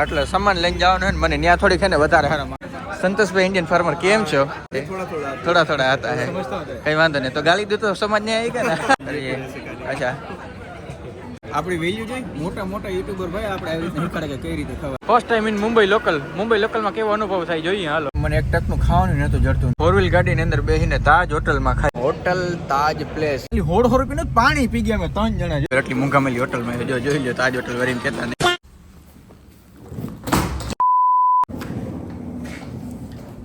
એટલે સામાન લઈને જવાનું હોય ને મને ત્યાં થોડીક છે ને વધારે હારા સંતોષભાઈ ઇન્ડિયન ફાર્મર કેમ છો? થોડા થોડા હતા. હે. કઈ વાંધો નહીં તો ગાલી દો સમાજ ને આવી ગયા ને. અચ્છા. આપણી વેલ્યુ જોઈ મોટા મોટા યુટ્યુબર ભાઈ આપણે આવી રીતે નીકળે કે કઈ રીતે ખબર first time in Mumbai local Mumbai લોકલમાં કેવો અનુભવ થાય જોઈએ હાલો. મને એક ટકનું ખાવાનું નતું જડતું. ફોર વ્હીલ ગાડીની અંદર બેસીને તાજ હોટલમાં ખાય. હોટલ તાજ પ્લેસ હોડ હોર પીને પાણી પી ગયા અમે ત્રણ જણા. એટલી મૂંઘામેલી હોટલમાં છે. જો જોઈ લો તાજ હોટલ વરીને કહેતા નહીં.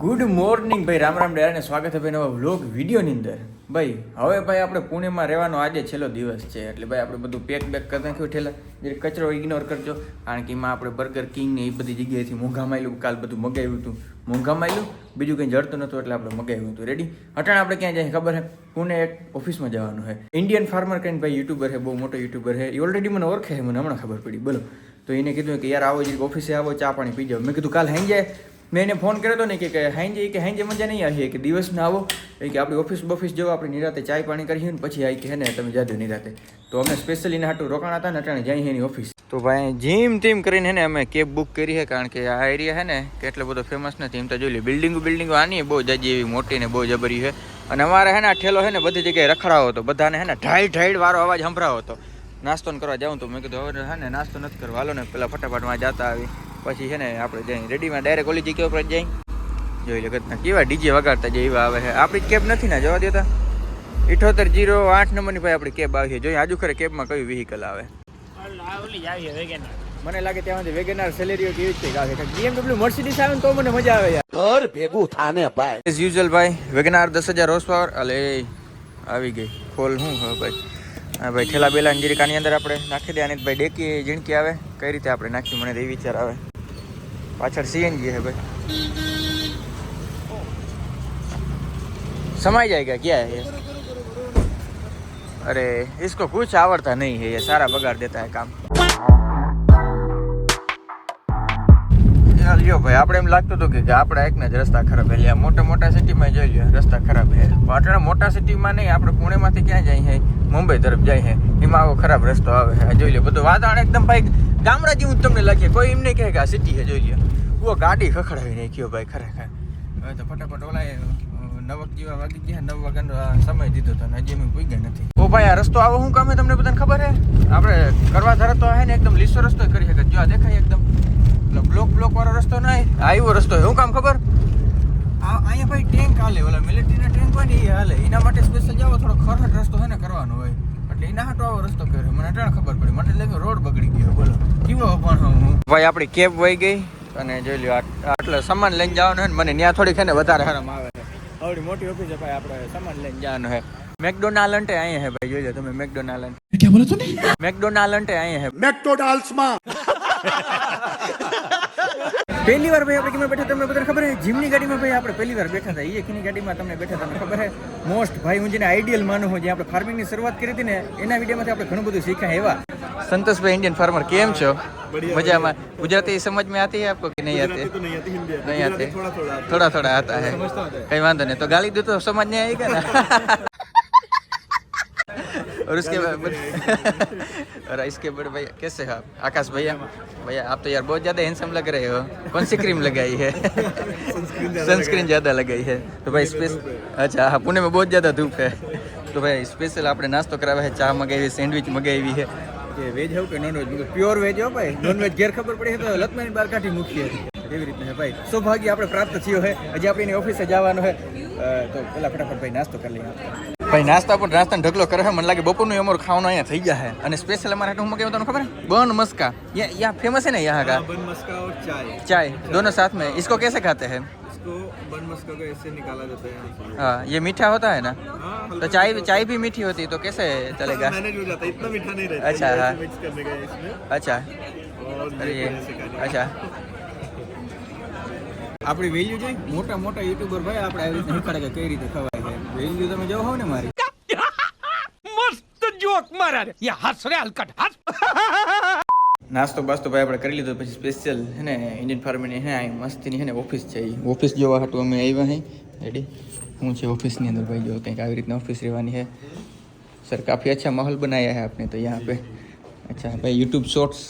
ગુડ મોર્નિંગ ભાઈ. રામ રામ ડેરાને સ્વાગત છે ભાઈ નવા વ્લોગ વિડીયોની અંદર. ભાઈ, હવે ભાઈ આપણે પુણેમાં રહેવાનો આજે છેલ્લો દિવસ છે. એટલે ભાઈ આપણે બધું પેક બેક કરી નાખ્યું ઠેલા. જે કચરો ઇગ્નોર કરજો. કારણ કે એમાં આપણે બર્ગર કિંગ ને એ બધી જગ્યાએથી મોંઘા માયલું કાલ બધું મગાવ્યું હતું. મોંઘા માયલું? બીજું કંઈ જડતું નહોતું એટલે આપણે મગાવ્યું હતું. રેડી અટાણે આપણે ક્યાં જાય ખબર છે? પુણે એક ઓફિસમાં જવાનું છે. ઇન્ડિયન ફાર્મર કરીને ભાઈ યુટ્યુબર છે, બહુ મોટો યુટ્યુબર છે. એ ઓલરેડી મને ઓળખે છે, મને હમણાં ખબર પડી. બોલો. તો એને કીધું કે, યાર, આવો જે ઓફિસે આવો, ચા પાણી પી જાઓ. મેં કીધું, કાલ હાઈ જાય? મેં એને ફોન કર્યો હતો ને કે હાઈજે કે હાઈજે મજા નહીં આવી કે દિવસના આવો. એ કે આપણી ઓફિસ બફિસ જવો, આપણે નિરાતે ચાય પાણી કરીએ ને પછી આવી કે ને તમે જાજો નિરાતે. તો અમે સ્પેશિયલી હાટું રોકાણા હતા ને અટાણે જઈએ એની ઓફિસ તો ભાઈ જીમ ટીમ કરીને ને અમે કેબ બુક કરી છે કારણ કે આ એરિયા હે ને કેટલો બધો ફેમસ નથી એમ તો જોઈ લે બિલ્ડિંગો બિલ્ડિંગો આની બહુ જાજી એવી મોટી ને બહુ જબરી છે અને અમારે હે ને ઠેલો હે ને બધી જગ્યાએ રખડાવો હતો. બધાને હે ને ઢાઈ ઢાઈડ વાળો અવાજ સંભળાવો હતો. નાસ્તો કરવા જાઉં તો મેં કીધું હવે હે ને નાસ્તો નથી કરવા હાલો ને પેલા ફટાફટમાં જતા આવી. પછી છે ને આપણે જઈ રેડીમાં ડાયરેક્ટ ઓલી જગ્યા ઉપર જઈ જોઈ લો ઘટના કેવા ડીજે વગાડતા જે એવા આવે છે. આપણી કેબ નથી ને જવા દેતા. ઇઠોતેર જીરો આઠ નંબરની ભાઈ આપણી કેબ આવી છે. જોઈએ આજુ ખરે કેબમાં કયું વ્હીકલ આવે? મને લાગે ત્યાં વેગેનાર સેલેરીઓ કેવી છે બીએમડબલ્યુ મર્સિડીઝ આવે તો મને મજા આવે યાર. ઘર ભેગું થાને ભાઈ. એઝ યુઝ્યુઅલ ભાઈ વેગનાર દસ હજાર હોર્સ પાવર અલે આવી ગઈ. ખોલ શું હવે ભાઈ. હા ભાઈ ઠેલા બેલા જીરિકાની અંદર આપણે નાખી દે અને ભાઈ ડેકી જીણકી આવે. કઈ રીતે આપણે નાખ્યું મને એ વિચાર આવે. પાછળ સીએનજી है ભાઈ समाई जाएगा क्या है ये अरे इसको कुछ आवड़ता नहीं है ये सारा बगाड़ देता है काम લ્યો ભાઈ આપણે એમ લાગતું હતું કે આપણા એકના જ રસ્તા ખરાબ એટલે આ મોટા મોટા સિટીમાં જોઈ લ્યો રસ્તા ખરાબ છે પાટણ મોટા સિટીમાં નહીં આપણે પુણેમાંથી ક્યાં જાય છે મુંબઈ તરફ જાય છે એમાં આવો ખરાબ રસ્તો આવે છે આ જોઈ લ્યો બધું વાતાવરણ એકદમ ભાઈ ગામડા જેવું તમને લાગે કોઈ એમ નહીં કહે કે આ સિટી છે જોઈ લ્યો. હું ગાડી ખખડાવી નાખ્યો ભાઈ ખરેખર. હવે તો ફટાફટ ઓલા નવક જેવા વાગી ગયા નવ વાગ્યાનો સમય દીધો ને હજી અમે કોઈ ગયા નથી. ઓ ભાઈ આ રસ્તો આવો શું કામે તમને બધાને ખબર છે આપણે કરવા ધારે તો હે ને એકદમ લીસો રસ્તો કરી શકે જો આ દેખાય એકદમ. બ્લોક બ્લોક વાળો રસ્તો ના આ એવો રસ્તો શું કામ ખબર? આ અહીંયા ભાઈ ટેન્ક હાલે ઓલા મિલિટરીના ટેન્ક હોય ને એ હાલે. એના માટે સ્પેશિયલ જાવ થોડો ખરખટ રસ્તો છે ને કરવાનો હોય. એટલે એના હાટો આવો રસ્તો કર્યો. મને અટાણે ખબર પડી. મને લાગ્યું રોડ બગડી ગયો. બોલો. કેવો પણ હું ભાઈ આપણી કેબ વહી ગઈ અને જોઈ લ્યો આટલે સામાન લઈને જવાનું હોય ને મને ત્યાં થોડીક છે ને વધારે હરમ આવે છે. આવડી મોટી ઓફિસ છે ભાઈ આપણે સામાન લઈને જવાનું છે. મેકડોનાલ્ડ અહીંયા હે ભાઈ જોઈ લો તમે મેકડોનાલ્ડ ક્યાં બોલા તું મેકડોનાલ્ડ અહીંયા હે મેકડોનાલ્ડ્સમાં પહેલી વાર ભાઈ આપણે કેમાં બેઠા તમને બધા ખબર છે? જીમની ગાડીમાં ભાઈ આપણે પહેલી વાર બેઠા હતા. એ કીની ગાડીમાં તમને બેઠા તમને ખબર છે? મોસ્ટ ભાઈ હું જેને આઈડિયલ માનું હું જે આપણે ફાર્મિંગની શરૂઆત કરી હતી ને એના વિડીયોમાંથી આપણે ઘણું બધું શીખ્યા એવા. સંતોષભાઈ ઇન્ડિયન ફાર્મર કેમ છો? મજામાં? ગુજરાતી સમજ મેં આતી આપકો કે નહીં આતી? નહીં આતી થોડા થોડા આતા. હે. કઈ વાંધો નહીં. તો ગાલી દો તો સમજ નહીં આવી ગયા और उसके बाद और इसके बड़े भैया कैसे हो आप आकाश भैया भैया आप तो यार बहुत ज़्यादा हैंडसम लग रहे हो कौन सी क्रीम लगाई है सनस्क्रीन ज़्यादा लगाई है तो भाई स्पेस अच्छा हाँ पुणे में बहुत ज़्यादा धूप है तो भाई स्पेशल આપણે નાસ્તો કરાવે છે ચા મગાવી સેન્ડવિચ મગાવી છે કે વેજ હોવ કે નોન વેજ પ્યોર વેજ હો ભાઈ નોન વેજ ઘેર ખબર પડી તો લતમાની બાર કાઢી મૂકી હતી એવી રીતના છે ભાઈ સૌભાગ્ય આપણે પ્રાપ્ત થયો છે હજી આપણે એની ઓફિસે જવાનું છે તો પેલા ફટાફટ ભાઈ નાસ્તો કરી લઈએ ભાઈ નાસ્તા પણ નાસ્તાનો ઢગલો કરે છે મને લાગે બપોરનું અમારું ખાવાનું અહીંયા થઈ ગયા છે અને સ્પેશિયલ અમારે હાટું હું મગાવ્યું તમને ખબર है बन मस्का ये यहाँ फेमस है ना यहाँ का बन मस्का और चाय चाय दोनों साथ में इसको कैसे खाते हैं इसको बन मस्का को ऐसे निकाला जाता है हाँ ये मीठा होता है ना हाँ, तो चाय चाय भी मीठी होती है तो कैसे चलेगा मैनेज हो जाता है इतना मीठा नहीं रहता अच्छा, ये हाँ। ऐसे मिक्स करने का है इसमें अच्छा और अरे ये ऐसे खाने का। अच्छा આપણી વેલ્યુ છે મોટા મોટા યુટ્યુબર ભાઈ આપણે આવી રીતે શીખવાડે કે કઈ રીતે ખવાય છે. વેલ્યુ તમે જો ને મારી. મસ્ત જોક મારા રે. યા હસ રે હલકટ હસ. નાસ્તો બાસ્તો ભાઈ આપણે કરી લીધો પછી સ્પેશિયલ હે ને ઇન્ડિયન ફાર્મીની હે અહીં મસ્તીની હે ને ઓફિસ છે ઓફિસ જોવા હતું અમે આવ્યા હે. રેડી હું છે ઓફિસની અંદર ભાઈ જો કંઈક આવી રીતના ઓફિસ રહેવાની છે. સર કાફી અચ્છા માહોલ બનાવ્યા હે આપણે તો યહાં પે અચ્છા ભાઈ યુટ્યુબ શોર્ટ્સ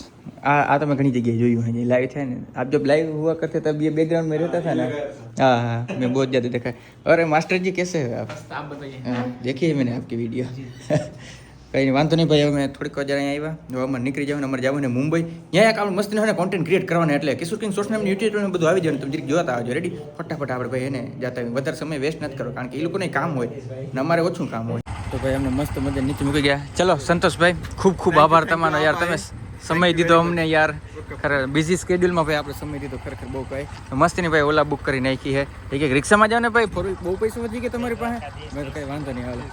આ આ તમે ઘણી જગ્યાએ જોયું है लाइव थे ना आप जब लाइव हुआ करते तब ये बैकग्राउंड में रहता था ना हाँ हाँ मैं बहुत ज़्यादा देखा अरे मास्टर जी कैसे हो आप आप बताइए हाँ, देखी है मैंने आपकी वीडियो કંઈ નહીં વાંધો નહીં ભાઈ હવે મેં થોડીક વાર અહીંયા આવ્યા જો અમારે નીકળી જવાનું અમારે જવાનું ને મુંબઈ ત્યાં એક આપણે મસ્તીનો ને કોન્ટેન્ટ ક્રિએટ કરવાના એટલે કિશોર કિંગ સોર્સ નામની યુટ્યુબ ને બધું આવી જાય તમે જરીક જોતા આવજો રેડી ફટાફટ આપણે ભાઈ એને જાતા આવીએ. વધારે સમય વેસ્ટ નથી કરો કારણ કે એ લોકોને કામ હોય ને અમારે ઓછું કામ હોય તો ભાઈ અમને મસ્ત મજા નીચે મૂકી ગયા ચલો સંતોષભાઈ ખૂબ ખૂબ આભાર તમારો યાર તમે સમય દીધો અમને યાર. ખરે બિઝી સ્કેડ્યુલમાં ભાઈ આપણે સમય દીધો. ખરેખર બહુ ભાઈ. મસ્તીની ભાઈ ઓલા બુક કરી નાખી છે એ કે રિક્ષામાં જાઓ ને ભાઈ, ફોર બહુ પૈસા વધી ગયા તમારી પાસે? મેં તો કંઈ વાંધો નહીં, હાલો.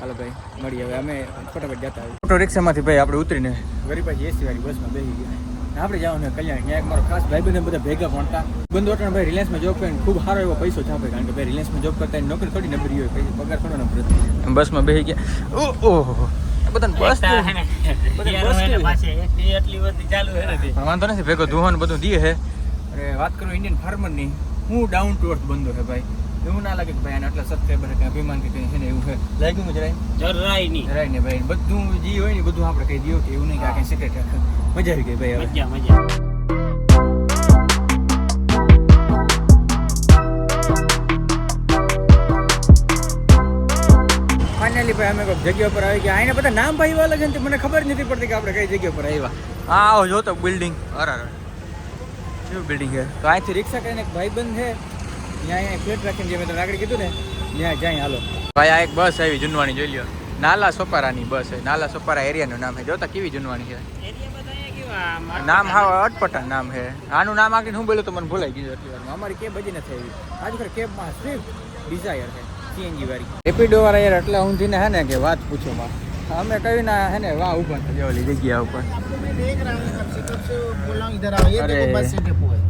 હાલો ભાઈ, મળીએ હવે. અમે ફટાફટ જતા આવીએ. ઓટો રિક્ષામાંથી ભાઈ આપણે ઉતરીને ગરી પાછી એસી વાળી બસમાં બેસી ગયા. ને આપણે જવાનું છે કલ્યાણ. ત્યાં એક મારો ખાસ ભાઈ બધા ભેગા ભણતા. બંધ ઓટણ ભાઈ રિલાયન્સમાં જોબ કરીને ખૂબ સારો એવો પૈસો છાપે કારણ કે ભાઈ રિલાયન્સમાં જોબ કરતા એની નોકરી થોડી નબળી હોય, પછી પગાર થોડો નબળો બસમાં બેસી ગયા. ઓ ઓહો બધાને બસ વાંધો નથી ભેગો ધુહોન બધું દે હે. અરે વાત કરું ઇન્ડિયન ફાર્મરની હું ડાઉન ટુ અર્થ બંધો છે ભાઈ. એવું ના લાગે કે ભાઈ આને આટલા સબસ્ક્રાઈબર કે અભિમાન કે કંઈ છે ને એવું છે. લાગ્યું જરાય? જરાય નહીં. જરાય નહીં ભાઈ. બધું જે હોય ને બધું આપણે કહી દઈએ કે એવું નહીં કે આ કંઈ સિક્રેટ મજા આવી ગઈ ભાઈ હવે. મજા મજા. ભાઈ અમે કોઈ જગ્યા પર આવી ગયા. આને બધા નામ ભાઈ એવા છે ને મને ખબર નથી પડતી કે આપણે કઈ જગ્યા પર આવ્યા. હા આવો જો તો બિલ્ડિંગ. અરે શું કેવું બિલ્ડિંગ છે? તો અહીંથી રિક્ષા કરીને એક ભાઈ બંધ છે. ત્યાં અહીંયા ફ્લેટ રાખીને જે મેં તમને આગળ કીધું ને ત્યાં જાય હાલો. ભાઈ આ એક બસ આવી જુનવાણી જોઈ લ્યો. નાલા સોપારાની બસ છે. નાલા સોપારા એરિયાનું નામ છે. જોતા કેવી જુનવાણી છે? નામ હા અટપટા નામ છે. આનું નામ આગળ હું બોલ્યો તો મને ભૂલાઈ ગયું એટલી વારમાં અમારી કેબ બધી નથી આવી. આજકાલ કેબમાં સ્વિફ્ટ ડિઝાયર છે. સીએનજી વાળી. રેપિડો વાળા યાર એટલા ઊંધીને હે ને કે વાત પૂછો માં અમે કહ્યું ના હે ને વાહ ઉપર થઈ જગ્યા ઉપર.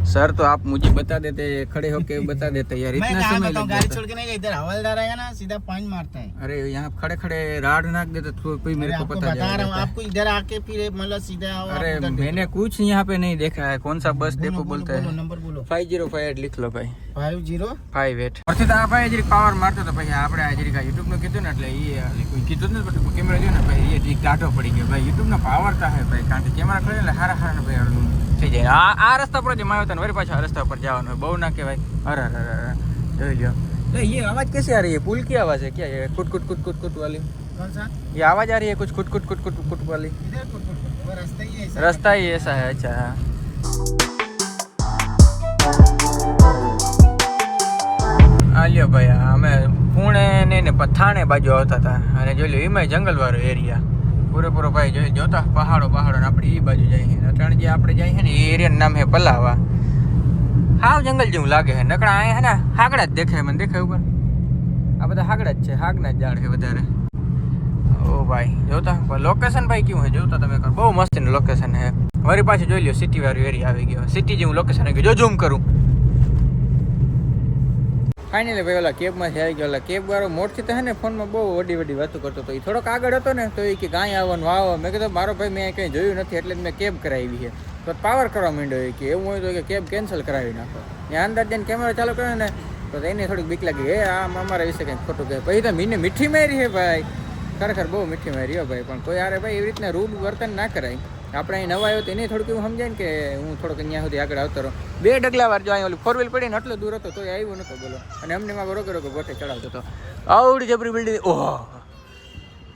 मैं देख रहा हूँ कब से कब से बोला हूँ इधर आओ ये अरे। देखो बस से डिपो है सर तो आप मुझे बता देते खड़े होके बता देते यार मैं इतना कहाँ समय बताऊँ लग गाड़ी जाता छोड़ के नहीं गए इधर हवलदार आएगा ना सीधा पॉइंट मारता है अरे यहाँ खड़े खड़े राड नाक देते तो कोई मेरे अरे को आपको पता बता रहा हूँ जाएगा आपको इधर आके फिर मतलब सीधा आओ आप अरे उधर देखो। मैंने कुछ यहाँ पे नहीं देखा है कौन सा बस बोलो, डेपो बोलो, बोलते बोलो, हैं नंबर बोलो फाइव जीरो फाइव लिख लो भाई फाइव जीरो ફાઈવ એટ પરથી તો આ ભાઈ જરીક પાવર મારતો તો પછી આપણે આ જરીક યુટ્યુબ નું કીધું ને એટલે એ કોઈ કીધું જ નથી કેમેરા જોયો ને ભાઈ એ જરીક ટાઢો પડી ગયો ભાઈ યુટ્યુબ નો પાવર તો હે ભાઈ કારણ કે કેમેરા ખોલે એટલે હારા હારા ભાઈ અડધું થઈ જાય આ આ રસ્તા પર જે માયો હતો ને વળી પાછા આ રસ્તા પર જવાનું હોય બહુ ના કહેવાય અરે અરે અરે અરે. જોઈ લ્યો ए, ये आवाज कैसे आ रही है पुल की आवाज है क्या ये कुट कुट कुट कुट कुट वाली कौन सा ये आवाज आ रही है कुछ कुट कुट कुट कुट कुट वाली इधर कुट कुट कुट, वो रास्ता ही है ऐसा। रास्ता ही ऐसा है अच्छा આલ્યો ભાઈ અમે પુણે ને ને પથાણે બાજુ આવતા હતા અને જોઈ લો એમાં જંગલ વાળો એરિયા પૂરેપૂરો ભાઈ જોઈએ જોતા પહાડો પહાડો ને આપણે એ બાજુ જઈએ ત્રણ જે આપણે જઈએ છે ને એ એરિયાનું નામ છે પલાવા. હાવ જંગલ જેવું લાગે છે. નકડા અહીંયા હે ને હાગડા જ દેખાય મને દેખાય ઉપર. આ બધા હાગડા જ છે, હાગના જ ઝાડ છે વધારે. ઓ ભાઈ, જોતા? લોકેશન ભાઈ કેવું છે? જોતા તમે બહુ મસ્ત લોકેશન છે. મારી પાસે જોઈ લ્યો સિટી વાળું એરિયા આવી ગયો. સિટી જેવું લોકેશન આવી ગયું. જો ઝૂમ કરું. ફાઇનલી ભાઈ, ઓલા કેબમાંથી આવી ગયો. ઓલા કેબ વાળો મોટથી તો હે ને ફોનમાં બહુ વડી વડી વાતો કરતો હતો. એ થોડોક આગળ હતો ને, તો એ કે ગાય આવવાનું આવો મેં કીધું, મારો ભાઈ, મેં કંઈ જોયું નથી, એટલે મેં કેબ કરાવી છે. તો પાવર કરવા માંડ્યો કે, એવું હોય તો કે કેબ કેન્સલ કરાવી નાખો. એ અંદર જઈને કેમેરા ચાલુ કર્યો ને, તો એને થોડીક બીક લાગી. એ આમ અમારા વિશે કંઈક ખોટું કહે. પછી તો મીને મીઠી મારી છે, ભાઈ. ખરેખર બહુ મીઠી મારી હો, ભાઈ. પણ કોઈ યારે ભાઈ, એવી રીતના રૂડ વર્તન ના કરાય. આપણે અહીં નવા આવ્યો તો એને થોડુંક એવું સમજાય ને કે હું થોડોક અહીંયા સુધી આગળ આવતો રહો. બે ડગલા વાર જો અહીં ઓલી ફોર વ્હીલ પડીને એટલો દૂર હતો તો આવ્યો નતો બોલો. અને અમને એમાં રોકે ગોઠે ચડાવતો હતો. આવડી જબરી બિલ્ડિંગ ઓહો.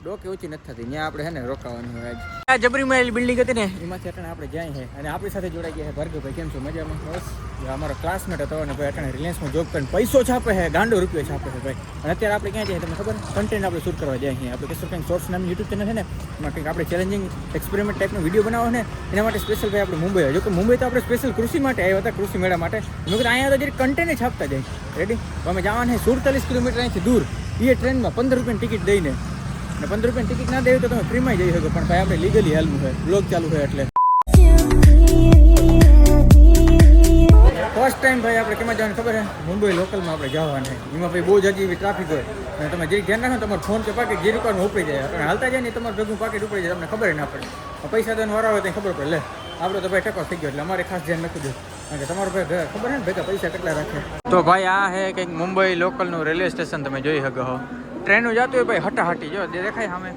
ડોકે ઓછી નથી થતી. ત્યાં આપણે હે ને રોકાવાની હોય આજ. આ જબરી મહેલ બિલ્ડિંગ હતી ને? એમાંથી અટાણે આપણે જાય છે. અને આપણી સાથે જોડાઈ ગયા છે ભાર્ગવભાઈ. કેમ છો? મજામાં? બસ. જો અમારો ક્લાસમેટ હતો અને ભાઈ અટાણે રિલાયન્સમાં જોબ કરીને પૈસો છાપે છે ગાંડો રૂપિયો છાપે છે ભાઈ. અને અત્યારે આપણે ક્યાં જઈએ તમને ખબર? કન્ટેન્ટ આપણે શૂટ કરવા જાય છીએ આપણે કિશોર કંઈક શોર્ટ્સ નામની યુટ્યુબ ચેનલ છે ને એમાં કંઈક આપણે ચેલેન્જિંગ એક્સપેરિમેન્ટ ટાઈપનો વીડિયો બનાવો ને એના માટે સ્પેશિયલ ભાઈ આપણે મુંબઈ આવ્યો. કે મુંબઈ તો આપણે સ્પેશિયલ કૃષિ માટે આવ્યા હતા કૃષિ મેળા માટે. મેં કીધું અહીંયા તો જરી કન્ટેન્ટ છાપતા જાય. રેડી તો અમે જવાના સુડતાલીસ કિલોમીટર અહીંથી દૂર. એ ટ્રેનમાં પંદર રૂપિયાની ટિકિટ દઈને. ને પંદર રૂપિયાની ટિકિટ ના દેવી તો તમે ફ્રીમાં જઈ શકો, પણ ભાઈ આપણે લીગલી હાલવું હોય બ્લોગ ચાલુ હોય એટલે. ફર્સ્ટ ટાઈમ ભાઈ આપણે કેમાં જવાનું ખબર છે? મુંબઈ લોકલમાં આપણે જવાના એમાં ભાઈ બહુ જજી એવી ટ્રાફિક હોય. અને તમે જે ધ્યાન રાખો તમારો ફોન કે પાકેટ જે રૂપિયાનું ઉપડી જાય. આપણે હાલતા જાય ને તમારું ભેગું પાકેટ ઉપડી જાય, તમને ખબર ના પડે. પૈસા દેવાનો વારા હોય તો ખબર પડે. લે, આપણે તો ભાઈ ટકો થઈ ગયો એટલે અમારે ખાસ ધ્યાન જોઈએ. કારણ કે તમારો ભાઈ ખબર છે ને ભેગા પૈસા કેટલા રાખે? તો ભાઈ આ હે કંઈક મુંબઈ લોકલનું રેલવે સ્ટેશન તમે જોઈ શકો. ટ્રેનું જતું હોય ભાઈ હટાહટી, જો દેખાય સામે.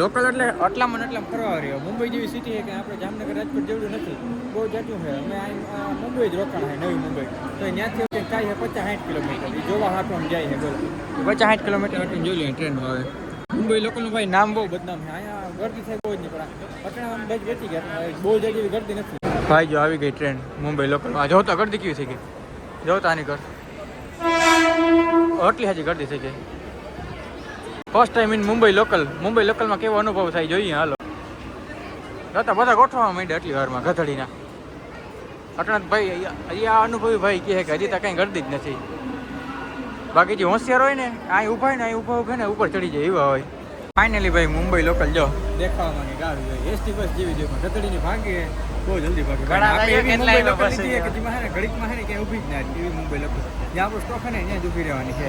લોકલ એટલે આટલામાં આટલામાં ફરવા રહ્યો. મુંબઈ જેવી સિટી છે કે આપણે જામનગર, રાજકોટ જેવડું નથી. બહુ જાજુ છે. અમે મુંબઈ જ રોકાણ છે, નવી મુંબઈ. તો ત્યાંથી કે છે પચાસ સાઠ કિલોમીટર. એ જોવા હાટવામાં જાય છે, બોલો. પચાસ સાઠ કિલોમીટર એટલે જોઈ લઈએ ટ્રેનમાં આવે મુંબઈ લોકોનું ભાઈ નામ બહુ બદનામ છે. અહીંયા ગરદી થાય બહુ જ નહીં, પણ પટણા આમ બેઠી ગયા બહુ જ જેવી ગરદી નથી. ભાઈ જો આવી ગઈ ટ્રેન મુંબઈ લોકલ આ જોતા ગરદી કેવી થઈ ગઈ. જોતા આની કર આટલી હજી ગરદી થઈ ગઈ. First time in Mumbai local Mumbai લોકલમાં કેવો અનુભવ થાય જોઈએ, હાલો. જોતા બધા ગોઠવા માંડે આટલી વારમાં ગધડીના. અટણાત ભાઈ અહીંયા અનુભવી ભાઈ કહે કે હજી તો કાંઈ ગરદી જ નથી. બાકી જે હોશિયાર હોય ને અહીં ઊભા હોય ને અહીં ઊભા ઊભા ને, ઉપર ચડી જાય એવા હોય. ફાઇનલી ભાઈ મુંબઈ લોકલ જો. દેખાવા માંગે ગાડી હોય. એસટી બસ જેવી જોઈએ ગધડીની ભાગી. બહુ જલ્દી ભાગે આપણે એવી મુંબઈ લોકલ લીધી કે જેમાં હે ને ઘડીકમાં હે ને ક્યાંય ઊભી જ ના એવી મુંબઈ લોકલ જ્યાં આપણો સ્ટોક હે ને ત્યાં જ ઊભી રહેવાની છે.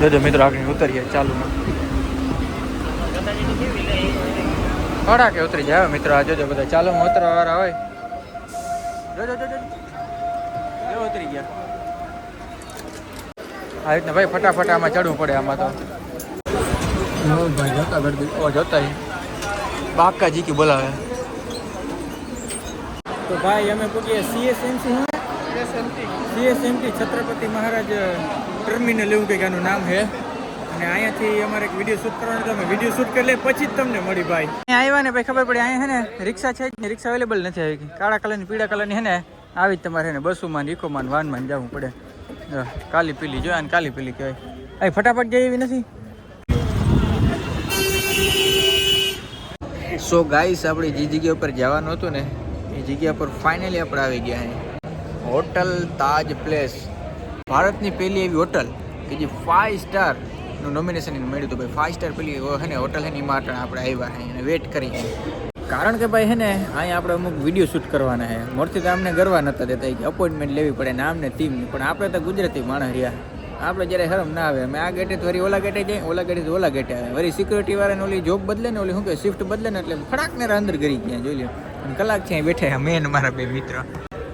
જોજો મિત્રો આગળ ઉતરીએ ચાલુમાં કડાકે ઉતરી જાય મિત્રો આ જોજો બધા. ચાલુમાં ઉતરવા વાળા હોય. જોજો જોજો જો ઉતરી ગયા. આ રીતના ભાઈ ફટાફટ આમાં ચડવું પડે આમાં તો. ભાઈ જોતા ગરદી ઓ જોતા બાકા કી બોલાવે. તો ભાઈ અમે પૂછીએ CSMC CSMT Chhatrapati Maharaj terminal એવું કંઈક આનું નામ છે. અને અહીંયાથી અમારે એક વીડિયો શૂટ કરવાનો તમે અમે વીડિયો શૂટ કરી લે પછી જ તમને મળી ભાઈ. આવ્યા ને ભાઈ ખબર પડી અહીંયા છે ને રિક્ષા છે જ ને રિક્ષા અવેલેબલ નથી આવી. કાળા કલરની પીળા કલરની છે ને આવી જ તમારે ને બસોમાં ને ઇકોમાં વાનમાં જવું પડે. કાલી પીલી જો આને કાલી પીલી કહેવાય. અહીં ફટાફટ જાય એવી નથી? સો ગાઈસ આપણે જે જગ્યા ઉપર જવાનું હતું ને એ જગ્યા પર ફાઇનલી આપણે આવી ગયા છે હોટલ તાજ પ્લેસ ભારતની પહેલી એવી હોટલ કે જે ફાઇવ સ્ટારનું નોમિનેશન મળ્યું હતું. ભાઈ ફાઇવ સ્ટાર પેલી હે ને હોટલ હે ને એમાં અટાણે આપણે આવ્યા અહીં વેટ કરી કારણ કે ભાઈ હે ને અહીંયા આપણે અમુક વીડિયો શૂટ કરવાના છે. મોરથી તો અમને ગરવા નતા દેતા. કે અપોઇન્ટમેન્ટ લેવી પડે ને આમને ટીમની પણ આપણે તો ગુજરાતી માણસ રહ્યા. આપણે જ્યારે હરમ ના આવે અમે આ ગેટે તો વળી ઓલા ગેટે જઈએ ઓલા ગેટે ઓલા ગેટે આવે. વળી સિક્યુરિટી વાળાને ઓલી જોબ બદલે ને ઓલી શું કે શિફ્ટ બદલે ને એટલે ફડાક ને અંદર કરી ગયા જોઈ લો કલાક છે અહીં બેઠા મેં ને મારા બે મિત્ર.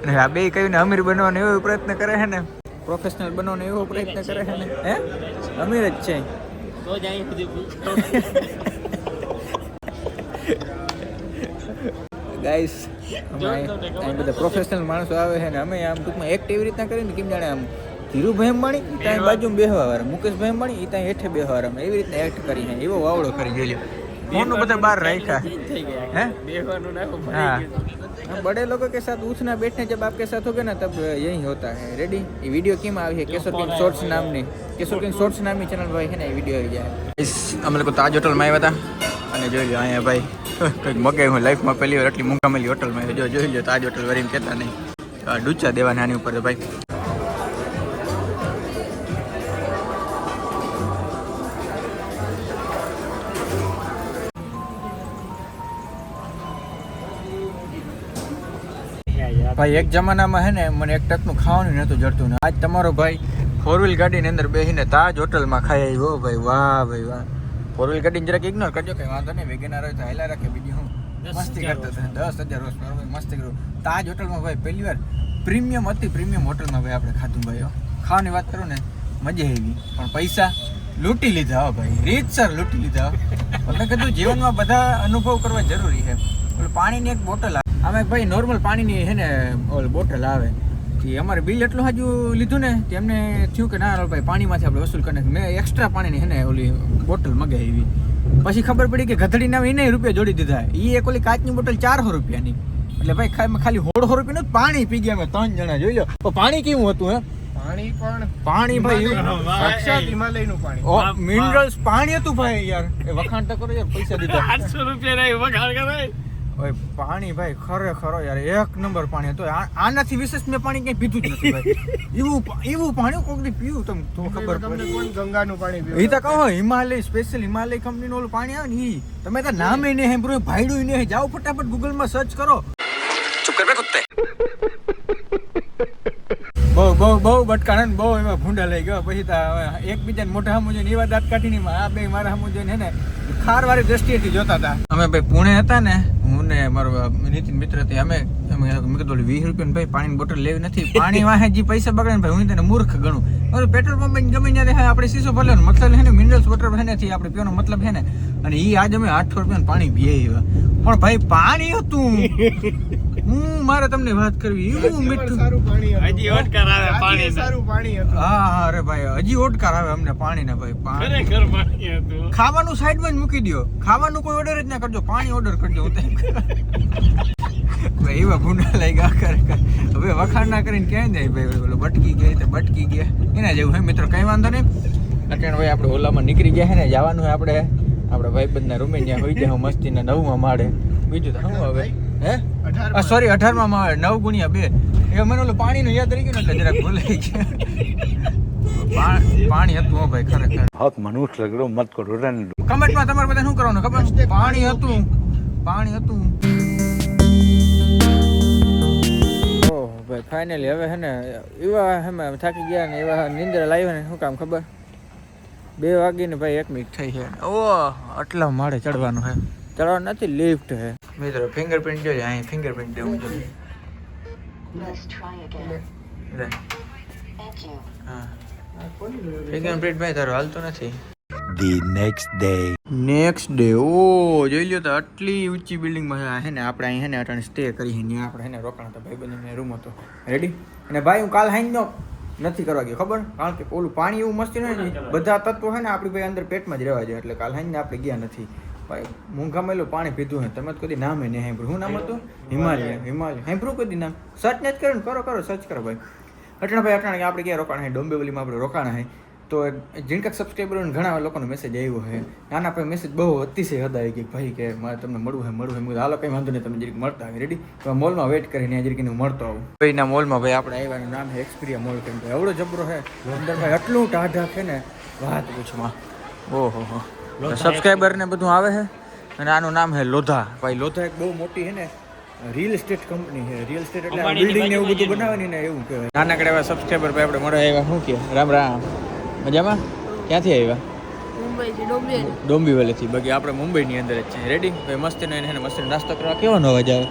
અને આ બે કહ્યું ને અમીર બનવાનો એવો પ્રયત્ન કરે છે ને. પ્રોફેશનલ બનવાનો એવો પ્રયત્ન કરે છે ને. હે? અમીર જ છે. તો ગાઈસ અમે અહીં અહીં બધા પ્રોફેશનલ માણસો આવે છે ને અમે આમ ટૂંકમાં એક્ટ એવી રીતના કરીને કેમ જાણે આમ ધીરુભાઈ અંબાણી ઈ ત્યાં બાજુમાં બેહવા વાળા મુકેશભાઈ અંબાણી ઈ ત્યાં હેઠે બેહવા વાળા અમે એવી રીતના એક્ટ કરી છે એવો વાવડો કરી જોઈ લો ફોન બધા બહાર રાખ્યા થઈ ગયા હે બેહવાનું નાખો हाँ हम बड़े लोगों के साथ उठना बैठने जब आपके साथ होगा ना तब यही होता है रेडी ये वीडियो કેમ આવી છે કેશોર કિંગ શોર્ટ્સ નામની કેશોર કિંગ શોર્ટ્સ નામની ચેનલ ભાઈ છે ને એ વિડીયો આવી જાય અમે લોકો તાજ હોટલમાં આવ્યા હતા અને જોઈ લો અહીંયા ભાઈ કંઈક મગે હું લાઈફમાં પહેલી વાર આટલી મૂંઘામેલી હોટલમાં જો જોઈ લો તાજ હોટલ વરીને કહેતા નહીં. ડૂચા દેવાના આની ઉપર તો ભાઈ. ભાઈ, એક જમાનામાં હે ને મને એક ટકનું ખાવાનું નહોતું જડતું ને આજ તમારો ભાઈ ફોર વ્હીલ ગાડીની અંદર બેસીને તાજ હોટલમાં ખાઈ આવ્યો. ભાઈ, વાહ ભાઈ, વાહ. ફોર વ્હીલ ગાડીને જરાક ઇગ્નોર કરજો કંઈ વાંધો નહીં વેગેનાર હોય તો હેલા રાખે. બીજી હું મસ્તી કરતો હતો. દસ હજાર બરોબર મસ્તી કરું. તાજ હોટલમાં ભાઈ પહેલી વાર પ્રીમિયમ હતી પ્રીમિયમ હોટલમાં ભાઈ આપણે ખાધું ભાઈ ખાવાની વાત કરું ને મજા આવી. પણ પૈસા લૂંટી લીધા હો ભાઈ. રીતસર લૂંટી લીધા. મેં કીધું જીવનમાં બધા અનુભવ કરવા જરૂરી છે. પાણીની એક બોટલ આવે આમાં ભાઈ નોર્મલ પાણીની છે ને બોટલ આવે. કે અમારે બિલ એટલું હજુ લીધું ને કે એમને થયું કે ના ભાઈ પાણીમાંથી આપણે વસૂલ કરી નાખ્યું. મેં એક્સ્ટ્રા પાણીની હેને ને ઓલી બોટલ મગાવી પછી ખબર પડી કે ગધડીના એને રૂપિયા જોડી દીધા. એ એક ઓલી કાચની બોટલ ચારસો રૂપિયાની. એટલે ભાઈ ખાલી ખાલી હોળસો રૂપિયા નું પાણી પી ગયા અમે ત્રણ જણા જોઈ લો. તો પાણી કેવું હતું હે? પાણી પણ પાણી ભાઈ સાક્ષાત હિમાલયનું પાણી. મિનરલ્સ પાણી હતું ભાઈ યાર. એ વખાણ તો કરો યાર પૈસા દીધા. આઠસો રૂપિયા નહીં વગાડ કરાય. ઓય પાણી ભાઈ ખરેખર ખરો યાર એક નંબર પાણી હતું. આનાથી વિશેષ મેં પાણી ક્યાંય પીધું જ નથી ભાઈ. એવું એવું પાણી કોક દી પીવું તમે તો ખબર તમને પડે. ગંગાનું પાણી એ તો કહો હિમાલય સ્પેશિયલ હિમાલય કંપનીનું ઓલું પાણી આવે ને ઈ. તમે તો નામે નહીં સાંભળ્યું ભાઈડું નહીં. જાઓ ફટાફટ ગૂગલમાં સર્ચ કરો. ચૂપ કર બે કુત્તે. બહુ બહુ બહુ બટકાણ બહુ એમાં ભૂંડા લઈ ગયો. પછી એકબીજાને મોટા સામુ જોઈને એવા દાંત કાઢીને આ બે મારા સામુ જોઈને ખાર ને ખારવાળી દ્રષ્ટિએથી જોતા હતા. અમે ભાઈ પુણે હતા ને હું ને મારો નીતિન મિત્ર હતી અમે અમે મેં કીધું વીસ રૂપિયા ભાઈ પાણીની બોટલ લેવી નથી. પાણી વાહે જે પૈસા બગડે ને ભાઈ હું તેને મૂર્ખ ગણું. હવે પેટ્રોલ પંપ ગમે ત્યારે હા આપણે શીશો ભલે મતલબ હે ને મિનરલ્સ વોટર હે નથી આપણે પીવાનો મતલબ હે ને. અને એ આજ અમે આઠસો રૂપિયાનું પાણી પીએ પણ ભાઈ પાણી હતું. મારે તમને વાત કરવી. એવું મીઠું. પાણી. હજી ઓટકાર આવે પાણી સારું પાણી હતું. હા હા અરે ભાઈ હજી ઓટકાર આવે અમને પાણીના ભાઈ પાણી. ખરેખર પાણી હતું. ખાવાનું સાઈડમાં જ મૂકી દો ખાવાનું કોઈ ઓર્ડર જ ના કરજો પાણી ઓર્ડર કરજો. ભાઈ એવા ભૂંડા લઈ ગયા ખરેખર. હવે વખાણ ના કરીને ક્યાંય જાય ભાઈ ઓલો બટકી ગયા તો બટકી ગયા એના જેવું હે મિત્રો કઈ વાંધો નહીં. અત્યારે ભાઈ આપણે ઓલામાં નીકળી ગયા છે ને જવાનું હોય આપણે. આપણે ભાઈબંધના રૂમે ત્યાં હોઈ જાય મસ્તીના નવમાં માળે. બીજું તો શું હવે? હે? સોરી અઢારમાં માં આવે. નવ ગુણ્યા બે. એ મને ઓલું પાણીનું યાદ રહી ગયું ને એટલે જરાક ભૂલાઈ ગયા. પાણી હતું ભાઈ ખરેખર. હક મનુષ લગડો મત કરો રન કમેન્ટમાં તમારે બધા શું કરવાનું ખબર? પાણી હતું. પાણી હતું. ભાઈ ફાઇનલી હવે હેને એવા હેમે થાકી ગયા ને એવા નિંદર લાવ્યો ને શું કામ ખબર? બે વાગીને ભાઈ એક મિનિટ થઈ છે. ઓ આટલા માળે ચડવાનું હે. ચડવાનું નથી લિફ્ટ હે. મિત્રો ફિંગરપ્રિન્ટ જોઈએ અહીં ફિંગરપ્રિન્ટ દેવું જોઈએ ફિંગરપ્રિન્ટ ભાઈ તારો હાલતો નથી. The next day next day ઓ જોઈ લ્યો તો આટલી ઊંચી બિલ્ડિંગમાં હે ને આપણે અહીં હે ને અટાણે સ્ટે કરી આપણે હે ને રોકાણ હતા ભાઈ બંને રૂમ હતો. રેડી અને ભાઈ હું કાલ હાઈ નથી કરવા ગયો ખબર? કારણ કે ઓલું પાણી એવું મસ્તી નહીં બધા તત્વો હે ને આપણી ભાઈ અંદર પેટમાં જ રહેવા જોઈએ એટલે કાલ હાઈ આપણે ગયા નથી. ભાઈ મૂંઘામેલું પાણી પીધું હે. તમે કદી નામ નહીં સાંભળ્યું. શું નામ હતું? હિમાલય હિમાલય. સાંભળ્યું કદી નામ? સર્ચ ને? જ કરો કરો સર્ચ કરો ભાઈ. અટાણે ભાઈ, અટાણે, આપણે ક્યાં રોકાણ હોય ડોંબેવલીમાં આપણે રોકાણ હોય તો જીણકા સબસ્ક્રાઈબરોને ઘણા લોકોનો મેસેજ આવ્યો છે નાના ભાઈ મેસેજ બહુ અતિશય હતા કે ભાઈ કે મારે તમને મળવું હોય મળવું મેં હાલો, કંઈ વાંધો નહીં, તમે જરીક મળતા આવી. રેડી મોલમાં વેઇટ કરીને ત્યાં જરીક હું મળતો આવું. ભાઈના મોલમાં ભાઈ આપણે આવ્યાનું નામ છે એક્સપિરિયા મોલ કેમ કે એવડો જબરો છે અંદર ભાઈ આટલું ટાઢા છે ને, વાત પૂછમાં. ઓહો, હો. સબસ્ક્રાઈબર ને બધું આવે છે? અને આનું નામ છે લોધા. ભાઈ લોધા એક બહુ મોટી છે ને રિયલ એસ્ટેટ કંપની છે. રિયલ એસ્ટેટ એટલે બિલ્ડિંગ ને એવું બધું બનાવે ને એવું કહેવાય. નાનકડા એવા સબસ્ક્રાઈબર ભાઈ આપણે મળે આવ્યા. શું કે રામ રામ. મજામાં? ક્યાંથી આવ્યા? ડોંબીવલીથી બાકી આપણે મુંબઈની અંદર જ છે રેડી ભાઈ મસ્તીનો એને એને મસ્તીનો નાસ્તો કરવા કેવો અવાજ આવે?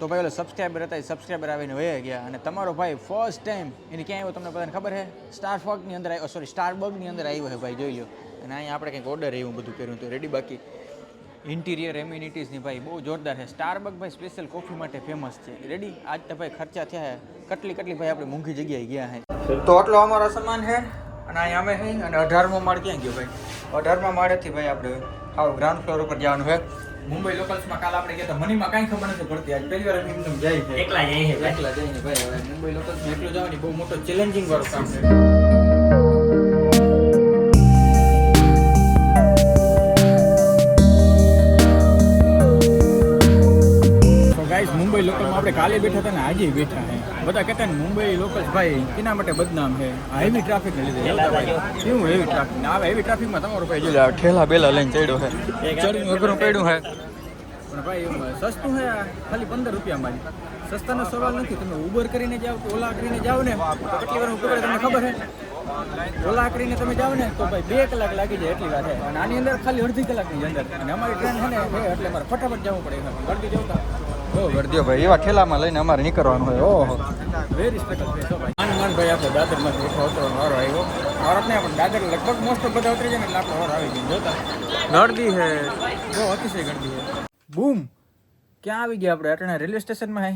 તો ભાઈ ઓલો સબસ્ક્રાઈબર હતા એ સબસ્ક્રાઈબર આવીને વયા ગયા. અને તમારો ભાઈ ફર્સ્ટ ટાઈમ એને ક્યાં આવ્યો તમને બધાને ખબર છે? સ્ટાર ફોકની અંદર આવ્યો. સોરી સ્ટાર બગની અંદર આવ્યો છે ભાઈ જોઈ લો અને અહીંયા આપણે કંઈક ઓર્ડર એવું બધું કર્યું હતું. રેડી બાકી? ઇન્ટિરિયર એમ્યુનિટીઝની ભાઈ બહુ જોરદાર છે. સ્ટારબક ભાઈ સ્પેશિયલ કોફી માટે ફેમસ છે. રેડી આજ તો ભાઈ ખર્ચા થયા કેટલી કેટલી ભાઈ આપણે મોંઘી જગ્યાએ ગયા છે. તો આટલો અમારો સામાન છે અને અહીંયા અમે હઈ અને અઢારમો માળ ક્યાં ગયો ભાઈ? અઢારમા માળેથી ભાઈ આપણે આવો ગ્રાઉન્ડ ફ્લોર ઉપર જવાનું છે. મુંબઈ લોકલ્સમાં કાલ આપણે ગયા તો મનીમાં કાંઈ ખબર નથી પડતી. આજ પહેલી વાર એમ જાય છે. એકલા જાય એકલા જઈને ભાઈ. હવે મુંબઈ લોકલ્સમાં એકલો જવાની બહુ મોટો ચેલેન્જિંગ વાળું કામ છે. લોકલમાં આપણે કાલે બેઠા હતા ને આજે બેઠા હે. બધા કહેતા ને મુંબઈ લોકલ ભાઈ, એના માટે બદનામ છે આ હેવી ટ્રાફિક ને લીધે શું હેવી ટ્રાફિક ને આવે હેવી ટ્રાફિકમાં તમારો ભાઈ જોઈ ઠેલા બેલા લઈને ચડ્યો છે ચડ્યું અઘરું પડ્યું છે પણ ભાઈ સસ્તું છે ખાલી પંદર રૂપિયામાં જ. સસ્તાનો સવાલ નથી, તમે ઉબર કરીને જાઓ કે ઓલા કરીને જાઓ ને કેટલી વાર ઉબર તમને ખબર છે ઓલા કરીને તમે જાઓ ને, તો ભાઈ બે કલાક લાગી જાય એટલી વાર છે અને આની અંદર ખાલી અડધી કલાકની અંદર. અને અમારી ટ્રેન છે ને એટલે અમારે ફટાફટ જવું પડે અડધી જવું બહુ ગરદીઓ ભાઈ એવા ઠેલામાં લઈને અમારે નીકળવાનું હોય. ઓહો. વેરી સ્પેશિયલ પ્લેસ હો ભાઈ. માન માન ભાઈ આપણે દાદરમાં બેઠો હતો વારો આવ્યો. વારો ને આપણે દાદર લગભગ મોસ્ટ ઓફ બધા ઉતરી જાય ને એટલે આપણો વારો આવી ગયો. જોતા? ગરદી છે બહુ અતિશય ગરદી છે બૂમ. ક્યાં આવી ગયા આપણે? અટાણા રેલવે સ્ટેશનમાં હે?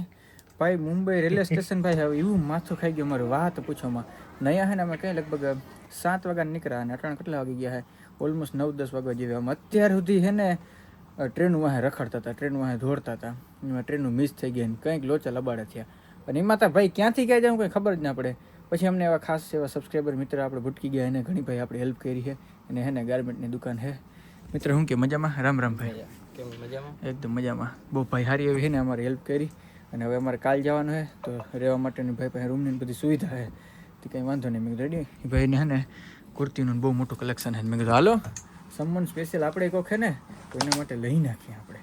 ભાઈ મુંબઈ રેલવે સ્ટેશન ભાઈ હવે એવું માથું ખાઈ ગયું મારું વાત પૂછોમાં. નયા હે ને અમે કંઈ લગભગ સાત વાગ્યા નીકળ્યા અને અટાણા કેટલા વાગી ગયા હે? ઓલમોસ્ટ નવ દસ વાગ્યા જેવી. આમ અત્યાર સુધી હે ને ટ્રેન વાહે રખડતા હતા ટ્રેન વાહે દોડતા હતા. એમાં ટ્રેનનું મિસ થઈ ગઈ ને કંઈક લોચા લબાડા થયા. અને એમાં તા ભાઈ ક્યાંથી ક્યાં જાઉં કંઈ ખબર જ ના પડે. પછી અમને એવા ખાસ એવા સબસ્ક્રાઈબર મિત્ર આપણે ભૂટકી ગયા એને ઘણી ભાઈ આપણે હેલ્પ કરી છે. અને હે ને ગાર્મેન્ટની દુકાન છે મિત્ર શું કે મજામાં? રામ રામ ભાઈ. એકદમ મજામાં. બહુ ભાઈ સારી એવી છે ને અમારી હેલ્પ કરી. અને હવે અમારે કાલ જવાનું છે તો રહેવા માટેની ભાઈ પાસે રૂમની બધી સુવિધા છે તો કંઈ વાંધો નહીં. મેં રેડી. ભાઈને છે ને કુર્તીનું બહુ મોટું કલેક્શન છે મેં કીધું હાલો. સમવન સ્પેશિયલ આપણે કોખે ને તો એના માટે લઈ નાખીએ આપણે.